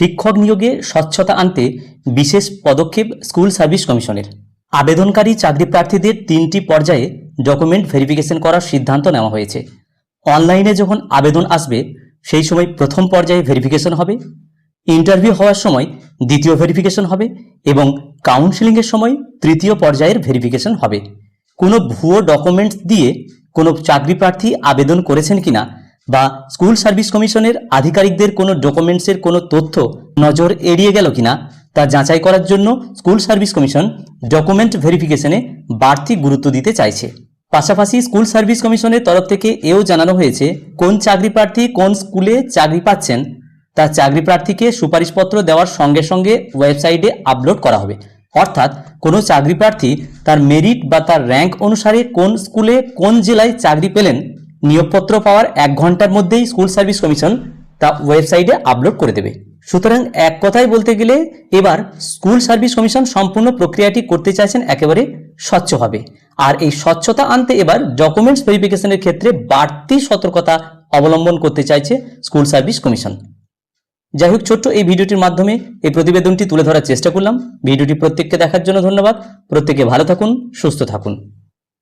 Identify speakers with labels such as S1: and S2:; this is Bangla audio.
S1: শিক্ষক নিয়োগে স্বচ্ছতা আনতে বিশেষ পদক্ষেপ স্কুল সার্ভিস কমিশনের। আবেদনকারী চাকরি প্রার্থীদের তিনটি পর্যায়ে ডকুমেন্ট ভেরিফিকেশন করার সিদ্ধান্ত নেওয়া হয়েছে। অনলাইনে যখন আবেদন আসবে, সেই সময় প্রথম পর্যায়ে ভেরিফিকেশন হবে, ইন্টারভিউ হওয়ার সময় দ্বিতীয় ভেরিফিকেশন হবে এবং কাউন্সিলিংয়ের সময় তৃতীয় পর্যায়ের ভেরিফিকেশন হবে। কোনো ভুয়ো ডকুমেন্টস দিয়ে কোনো চাকরি প্রার্থী আবেদন করেছেন কিনা বা স্কুল সার্ভিস কমিশনের আধিকারিকদের কোনো ডকুমেন্টসের কোনো তথ্য নজর এড়িয়ে গেল কিনা তা যাচাই করার জন্য স্কুল সার্ভিস কমিশন ডকুমেন্ট ভেরিফিকেশনে বাড়তি গুরুত্ব দিতে চাইছে। পাশাপাশি স্কুল সার্ভিস কমিশনের তরফ থেকে এও জানানো হয়েছে কোন চাকরি প্রার্থী কোন স্কুলে চাকরি পাচ্ছেন তা চাকরি প্রার্থীকে সুপারিশপত্র দেওয়ার সঙ্গে সঙ্গে ওয়েবসাইটে আপলোড করা হবে। অর্থাৎ কোনো চাকরি প্রার্থী তার মেরিট বা তার র্যাঙ্ক অনুসারে কোন স্কুলে কোন জেলায় চাকরি পেলেন নিয়োগপত্র পাওয়ার এক ঘণ্টার মধ্যেই স্কুল সার্ভিস কমিশন তা ওয়েবসাইটে আপলোড করে দেবে। সুতরাং এক কথায় বলতে গেলে এবার স্কুল সার্ভিস কমিশন সম্পূর্ণ প্রক্রিয়াটি করতে চাইছেন একেবারে স্বচ্ছভাবে। আর এই স্বচ্ছতা আনতে এবার ডকুমেন্টস ভেরিফিকেশনের ক্ষেত্রে বাড়তি সতর্কতা অবলম্বন করতে চাইছে স্কুল সার্ভিস কমিশন। যাই হোক, ছোট্ট এই ভিডিওটির মাধ্যমে এই প্রতিবেদনটি তুলে ধরার চেষ্টা করলাম। ভিডিওটি প্রত্যেককে দেখার জন্য ধন্যবাদ। প্রত্যেকে ভালো থাকুন, সুস্থ থাকুন।